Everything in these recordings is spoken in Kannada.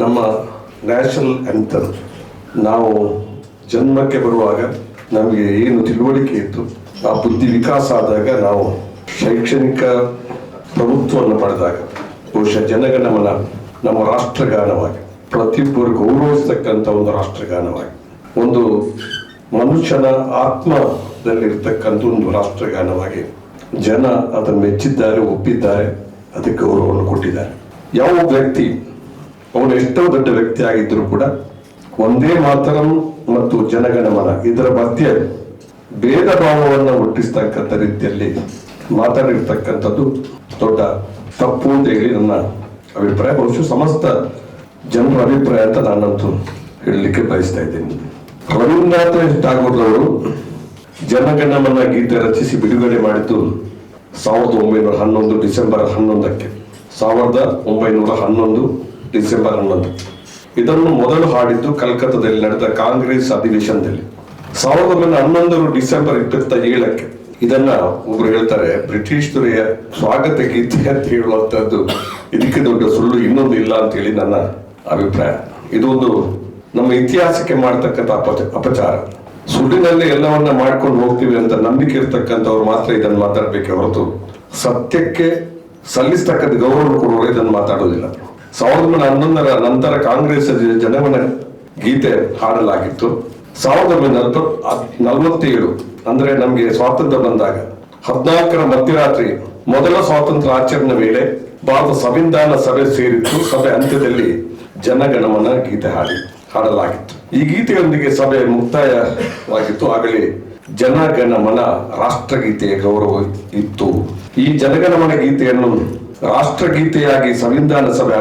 ನಮ್ಮ ನ್ಯಾಷನಲ್ ಆ್ಯಂಥಮ್ ನಾವು ಜನ್ಮಕ್ಕೆ ಬರುವಾಗ ನಮಗೆ ಏನು ತಿಳುವಳಿಕೆ ಇತ್ತು, ಆ ಬುದ್ಧಿ ವಿಕಾಸ ಆದಾಗ ನಾವು ಶೈಕ್ಷಣಿಕ ಪ್ರಭುತ್ವವನ್ನು ಪಡೆದಾಗ, ಬಹುಶಃ ಜನಗಣಮನ ನಮ್ಮ ರಾಷ್ಟ್ರಗಾನವಾಗಿ, ಪ್ರತಿಯೊಬ್ಬರು ಗೌರವಿಸ್ತಕ್ಕಂಥ ಒಂದು ರಾಷ್ಟ್ರಗಾನವಾಗಿ, ಒಂದು ಮನುಷ್ಯನ ಆತ್ಮದಲ್ಲಿರ್ತಕ್ಕಂಥ ಒಂದು ರಾಷ್ಟ್ರಗಾನವಾಗಿ ಜನ ಅದನ್ನು ಮೆಚ್ಚಿದ್ದಾರೆ, ಒಪ್ಪಿದ್ದಾರೆ, ಅದಕ್ಕೆ ಗೌರವವನ್ನು ಕೊಟ್ಟಿದ್ದಾರೆ. ಯಾವ ವ್ಯಕ್ತಿ ಅವನು ಎಷ್ಟೋ ದೊಡ್ಡ ವ್ಯಕ್ತಿ ಆಗಿದ್ದರೂ ಕೂಡ ಒಂದೇ ಮಾತರಂ ಮತ್ತು ಜನಗಣಮನ, ಇದರ ಮಧ್ಯೆ ಭೇದ ಭಾವವನ್ನು ಹುಟ್ಟಿಸ್ತಕ್ಕಂಥ ರೀತಿಯಲ್ಲಿ ಮಾತಾಡಿರ್ತಕ್ಕಂಥದ್ದು ದೊಡ್ಡ ತಪ್ಪು ಅಂತ ಹೇಳಿ ನನ್ನ ಅಭಿಪ್ರಾಯ. ಬಹುಶಃ ಸಮಸ್ತ ಜನರ ಅಭಿಪ್ರಾಯ ಅಂತ ನಾನಂತೂ ಹೇಳಲಿಕ್ಕೆ ಬಯಸ್ತಾ ಇದ್ದೀನಿ. ರವೀಂದ್ರನಾಥ ಟಾಗೋರ್ ಅವರು ಜನಗಣಮನ ಗೀತೆ ರಚಿಸಿ ಬಿಡುಗಡೆ ಮಾಡಿದ್ದು ಸಾವಿರದ ಒಂಬೈನೂರ ಹನ್ನೊಂದು ಡಿಸೆಂಬರ್ ಹನ್ನೊಂದಕ್ಕೆ. ಸಾವಿರದ ಒಂಬೈನೂರ ಹನ್ನೊಂದು ಡಿಸೆಂಬರ್ ಹನ್ನೊಂದು ಇದನ್ನು ಮೊದಲು ಹಾಡಿದ್ದು ಕಲ್ಕತ್ತಾದಲ್ಲಿ ನಡೆದ ಕಾಂಗ್ರೆಸ್ ಅಧಿವೇಶನದಲ್ಲಿ. ಸಾವಿರದ ಒಂಬೈನೂರ ಹನ್ನೊಂದರ ಡಿಸೆಂಬರ್ ಇಪ್ಪತ್ತ ಏಳಕ್ಕೆ ಇದನ್ನ ಒಬ್ರು ಹೇಳ್ತಾರೆ, ಬ್ರಿಟಿಷ್ ದೊರೆಯ ಸ್ವಾಗತ ಗೀತೆ ಅಂತ ಹೇಳುವಂತದ್ದು ಇದಕ್ಕೆ ದೊಡ್ಡ ಸುಳ್ಳು ಇನ್ನೊಂದು ಇಲ್ಲ ಅಂತ ಹೇಳಿ ನನ್ನ ಅಭಿಪ್ರಾಯ. ಇದೊಂದು ನಮ್ಮ ಇತಿಹಾಸಕ್ಕೆ ಮಾಡ್ತಕ್ಕಂಥ ಅಪಚ, ಅಪಚಾರ. ಸುಳ್ಳಿನಲ್ಲಿ ಎಲ್ಲವನ್ನ ಮಾಡ್ಕೊಂಡು ಹೋಗ್ತೀವಿ ಅಂತ ನಂಬಿಕೆ ಇರ್ತಕ್ಕಂಥವ್ರು ಮಾತ್ರ ಇದನ್ನು ಮಾತಾಡ್ಬೇಕೆ ಹೊರತು ಸತ್ಯಕ್ಕೆ ಸಲ್ಲಿಸ್ತಕ್ಕಂಥ ಗೌರವ ಕೊಡುವವರು ಇದನ್ನು ಮಾತಾಡೋದಿಲ್ಲ. ಸಾವಿರದ ಒಂಬೈನೂರ ಹನ್ನೊಂದರ ನಂತರ ಕಾಂಗ್ರೆಸ್ ಜನಗಣ ಗೀತೆ ಹಾಡಲಾಗಿತ್ತು. ಸಾವಿರದ ಒಂಬೈನೂರ ನಲವತ್ತೇಳು ಅಂದ್ರೆ ನಮಗೆ ಸ್ವಾತಂತ್ರ್ಯ ಬಂದಾಗ ಹದಿನಾಲ್ಕರ ಮಧ್ಯರಾತ್ರಿ ಮೊದಲ ಸ್ವಾತಂತ್ರ್ಯ ಆಚರಣೆ ವೇಳೆ ಭಾರತ ಸಂವಿಧಾನ ಸಭೆ ಸೇರಿತ್ತು ಸಭೆ ಅಂತ್ಯದಲ್ಲಿ ಜನಗಣಮನ ಗೀತೆ ಹಾಡಿ ಹಾಡಲಾಗಿತ್ತು. ಈ ಗೀತೆಯೊಂದಿಗೆ ಸಭೆ ಮುಕ್ತಾಯವಾಗಿತ್ತು. ಆಗಲೇ ಜನಗಣಮನ ರಾಷ್ಟ್ರಗೀತೆಯ ಗೌರವ ಇತ್ತು. ಈ ಜನಗಣಮನ ಗೀತೆಯನ್ನು ರಾಷ್ಟ್ರಗೀತೆಯಾಗಿ ಸಂವಿಧಾನ ಸಭೆ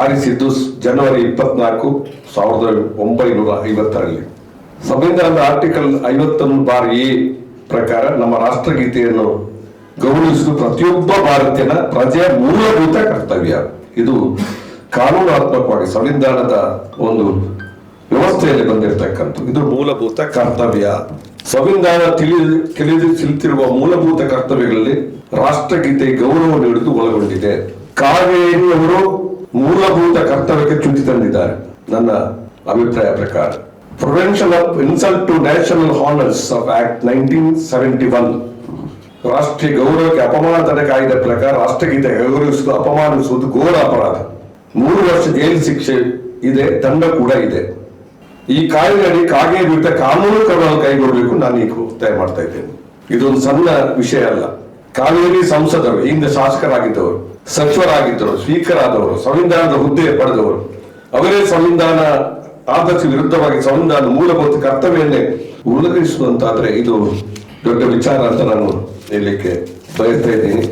ಆರಿಸಿದ್ದು ಜನವರಿ ಇಪ್ಪತ್ನಾಲ್ಕು ಸಾವಿರದ ಒಂಬೈನೂರ ಐವತ್ತರಲ್ಲಿ. ಸಂವಿಧಾನದ ಆರ್ಟಿಕಲ್ ಐವತ್ತೊಂದು ಬಾರ್ ಎ ಪ್ರಕಾರ ನಮ್ಮ ರಾಷ್ಟ್ರಗೀತೆಯನ್ನು ಗೌರವಿಸುವುದು ಪ್ರತಿಯೊಬ್ಬ ಭಾರತೀಯನ ಪ್ರಜೆಯ ಮೂಲಭೂತ ಕರ್ತವ್ಯ. ಇದು ಕಾನೂನಾತ್ಮಕವಾಗಿ ಸಂವಿಧಾನದ ಒಂದು ವ್ಯವಸ್ಥೆಯಲ್ಲಿ ಬಂದಿರತಕ್ಕಂಥ ಇದು ಮೂಲಭೂತ ಕರ್ತವ್ಯ. ಸಂವಿಧಾನ ತಿಳಿ ತಿಳಿದು ತಿಳಿತಿರುವ ಮೂಲಭೂತ ಕರ್ತವ್ಯಗಳಲ್ಲಿ ರಾಷ್ಟ್ರಗೀತೆ ಗೌರವ ನೀಡುವುದು ಒಳಗೊಂಡಿದೆ. ಕಾವೇರಿ ಅವರು ಮೂಲಭೂತ ಕರ್ತವ್ಯಕ್ಕೆ ಚ್ಯುತಿ ತಂದಿದ್ದಾರೆ. ನನ್ನ ಅಭಿಪ್ರಾಯ ಪ್ರಕಾರ. Prevention of insult to national honours of act nineteen seventy one ರಾಷ್ಟ್ರೀಯ ಗೌರವಕ್ಕೆ ಅಪಮಾನ ತಡೆ ಕಾಯ್ದೆ ಪ್ರಕಾರ ರಾಷ್ಟ್ರಗೀತೆ ಗೌರವಿಸುವುದು ಅಪಮಾನಿಸುವುದು ಘೋರ ಅಪರಾಧ. ಮೂರು ವರ್ಷ ಜೈಲು ಶಿಕ್ಷೆ ಇದೆ, ದಂಡ ಕೂಡ ಇದೆ. ಈ ಕಾಯ್ದೆಯಡಿ ಕಾಗೆ ವಿರುದ್ಧ ಕಾನೂನು ಕ್ರಮವನ್ನು ಕೈಗೊಳ್ಳಬೇಕು ನಾನು ಈಗ ಒತ್ತಾಯ ಮಾಡ್ತಾ ಇದ್ದೇನೆ. ಇದೊಂದು ಸಣ್ಣ ವಿಷಯ ಅಲ್ಲ. ಕಾವೇರಿ ಸಂಸದರು, ಹಿಂದೆ ಶಾಸಕರಾಗಿದ್ದವರು ಸಚಿವರಾಗಿದ್ದರು ಸ್ಪೀಕರ್ ಆದವರು ಸಂವಿಧಾನದ ಹುದ್ದೆ ಪಡೆದವರು, ಅವರೇ ಸಂವಿಧಾನ, ಆದರ್ಶ ವಿರುದ್ಧವಾಗಿ ಸಂವಿಧಾನ ಮೂಲಭೂತ ಕರ್ತವ್ಯವನ್ನೇ ಉಲ್ಲಂಘಿಸುವಂತಾದ್ರೆ ಇದು ದೊಡ್ಡ ವಿಚಾರ ಅಂತ ನಾನು ಹೇಳಲಿಕ್ಕೆ ಬಯಸ್ತಾ ಇದ್ದೀನಿ.